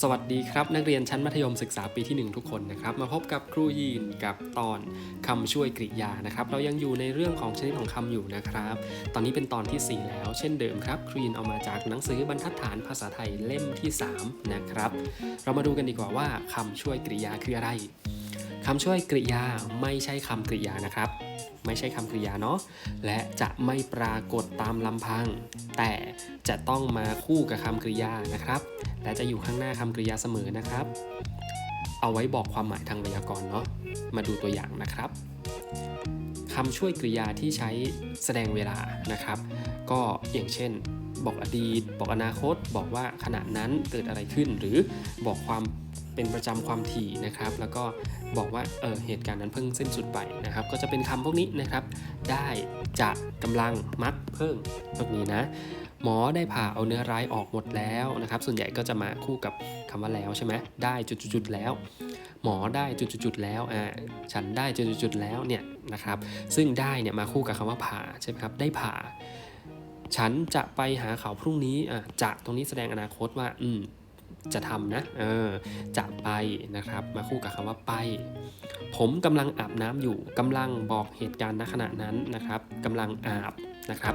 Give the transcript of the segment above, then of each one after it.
สวัสดีครับ นักเรียนชั้นมัธยมศึกษาปีที่ 1 ทุกคนนะครับมาพบกับครูยีนกับตอนคำช่วยกริยานะครับ เรายังอยู่ในเรื่องของชนิดของคำอยู่นะครับ ตอนนี้เป็นตอนทีสี่ 4 แล้ว เช่นเดิมครับครูยีนเอามาจากหนังสือบรรทัดฐานภาษาไทยเล่มที่ 3 นะครับ เรามาดูกันดีกว่าว่าคำช่วยกริยาคืออะไร คำช่วยกริยาไม่ใช่คำกริยานะครับ ไม่ใช่คำกริยาเนาะและจะไม่ปรากฏตามลำพัง แต่จะต้องมาคู่กับคำกริยานะครับ และจะอยู่ข้างหน้าคำกริยาเสมอนะครับ เอาไว้บอกความหมายทางไวยากรณ์เนาะมาดูตัวอย่างนะครับคำช่วยกริยาที่ใช้แสดงเวลานะครับ ก็อย่างเช่น บอกอดีต บอกอนาคต บอกว่าขณะนั้นเกิดอะไรขึ้น หรือบอกความ เป็นประจำความถี่นะครับ แล้วก็บอกว่าเออเหตุการณ์นั้นเพิ่งสิ้นสุดไปนะครับ ก็จะเป็นคำพวกนี้นะครับ ได้จะกำลังมักเพิ่งพวกนี้นะหมอได้ผ่าเอาเนื้อร้ายออกหมดแล้วนะครับ ส่วนใหญ่ก็จะมาคู่กับคำว่าแล้วใช่ไหมได้จุดๆแล้ว หมอได้จุดๆแล้วอ่าฉันได้จุดๆแล้วเนี่ยนะครับ ซึ่งได้เนี่ยมาคู่กับคำว่าผ่าใช่ไหมครับได้ผ่า ฉันจะไปหาเขาพรุ่งนี้อะจะตรงนี้แสดงอนาคตว่า อืม จะทำนะเออจะไปนะครับ มาคู่กับคำว่าไป ผมกำลังอาบน้ำอยู่กำลังบอกเหตุการณ์ณขณะนั้นนะครับกำลังอาบนะครับ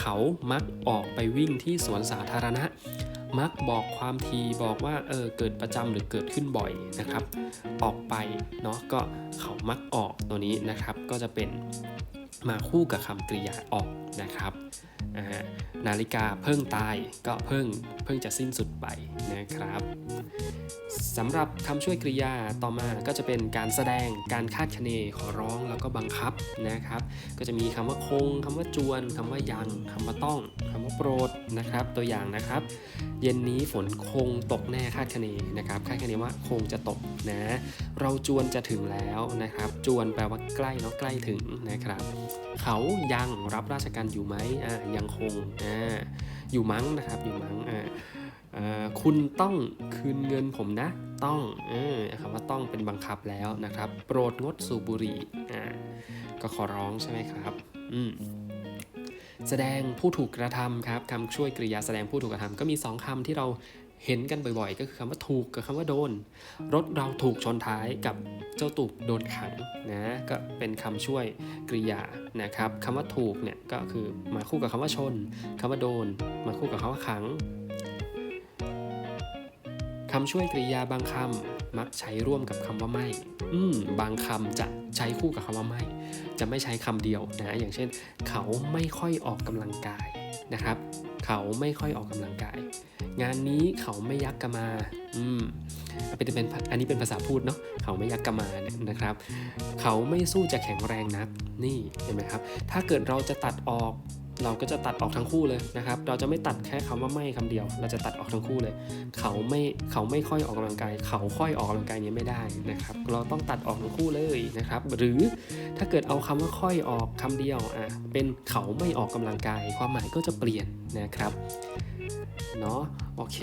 เขามักออกไปวิ่งที่สวนสาธารณะ มักบอกความทีบอกว่าเออเกิดประจำหรือเกิดขึ้นบ่อยนะครับ ออกไปเนาะก็เขามักออกตัวนี้นะครับ ก็จะเป็นมาคู่กับคำกริยาออกนะครับอ่า นาฬิกาเพิ่งตายก็เพิ่งเพิ่งจะสิ้นสุดไปนะครับสำหรับคำช่วยกริยาต่อมาก็จะเป็นการแสดงการคาดคะเนขอร้องแล้วก็บังคับนะครับ ก็จะมีคำว่าคงคำว่าจวนคำว่ายังคำว่าต้องำว่าโปรดนะครับ ตัวอย่างนะครับ เย็นนี้ฝนคงตกแน่คาดคะเนนะครับคาดคะเนว่าคงจะตกนะ เราจวนจะถึงแล้วนะครับ จวนแปลว่าใกล้เนาะใกล้ถึงนะครับ เขายังรับราชการอยู่ไหมอ่ายังคงอ่าอยู่มั้งนะครับอยู่มั้งอ่าคุณต้องคืนเงินผมนะ ต้องอคำว่าต้องเป็นบังคับแล้วนะครับ โปรดงดสูบบุหรี่ก็ขอร้องใช่ไหมครับ อืม แสดงผู้ถูกกระทำครับคำช่วยกริยาแสดงผู้ถูกกระทำก็มี 2คำที่เราเห็นกันบ่อยๆ ก็คือคำว่าถูกกับคำว่าโดน รถเราถูกชนท้ายกับเจ้าตูบโดนขังนะก็เป็นคำช่วยกริยานะครับคำว่าถูกเนี่ยก็คือมาคู่กับคำว่าชนคำว่าโดน มาคู่กับคำว่าขังำช่วยกริยาบางคำมักใช้ร่วมกับคำว่าไม่ อืม บางคำจะใช้คู่กับคำว่าไม่ จะไม่ใช้คำเดียวนะ อย่างเช่น เขาไม่ค่อยออกกำลังกายนะครับ เขาไม่ค่อยออกกำลังกาย งานนี้เขาไม่ยักกะมา อืมเป็นเป็นอันนี้เป็นภาษาพูดเนาะ เขาไม่ยักกะมาเนี่ยนะครับ เขาไม่สู้จะแข็งแรงนัก นี่เห็นไหมครับ ถ้าเกิดเราจะตัดออก เราก็จะตัดออกทั้งคู่เลยนะครับ เราจะไม่ตัดแค่คำว่าไม่คำเดียว เราจะตัดออกทั้งคู่เลย เขาไม่เขาไม่ค่อยออกกำลังกาย เขาค่อยออกกำลังกายนี้ไม่ได้นะครับ เราต้องตัดออกทั้งคู่เลยนะครับ หรือถ้าเกิดเอาคำว่าค่อยออกคำเดียวอะเป็นเขาไม่ออกกำลังกาย ความหมายก็จะเปลี่ยนนะครับเนาะโอเค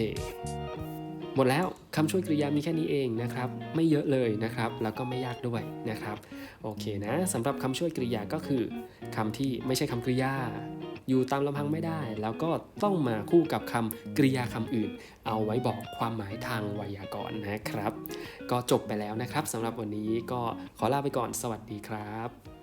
หมดแล้วคำช่วยกริยามีแค่นี้เองนะครับ ไม่เยอะเลยนะครับ แล้วก็ไม่ยากด้วยนะครับ โอเคนะสำหรับคำช่วยกริยาก็คือคำที่ไม่ใช่คำกริยา อยู่ตามลำพังไม่ได้ แล้วก็ต้องมาคู่กับคำกริยาคำอื่น เอาไว้บอกความหมายทางไวยากรณ์นะครับ ก็จบไปแล้วนะครับสำหรับวันนี้ก็ขอลาไปก่อนสวัสดีครับ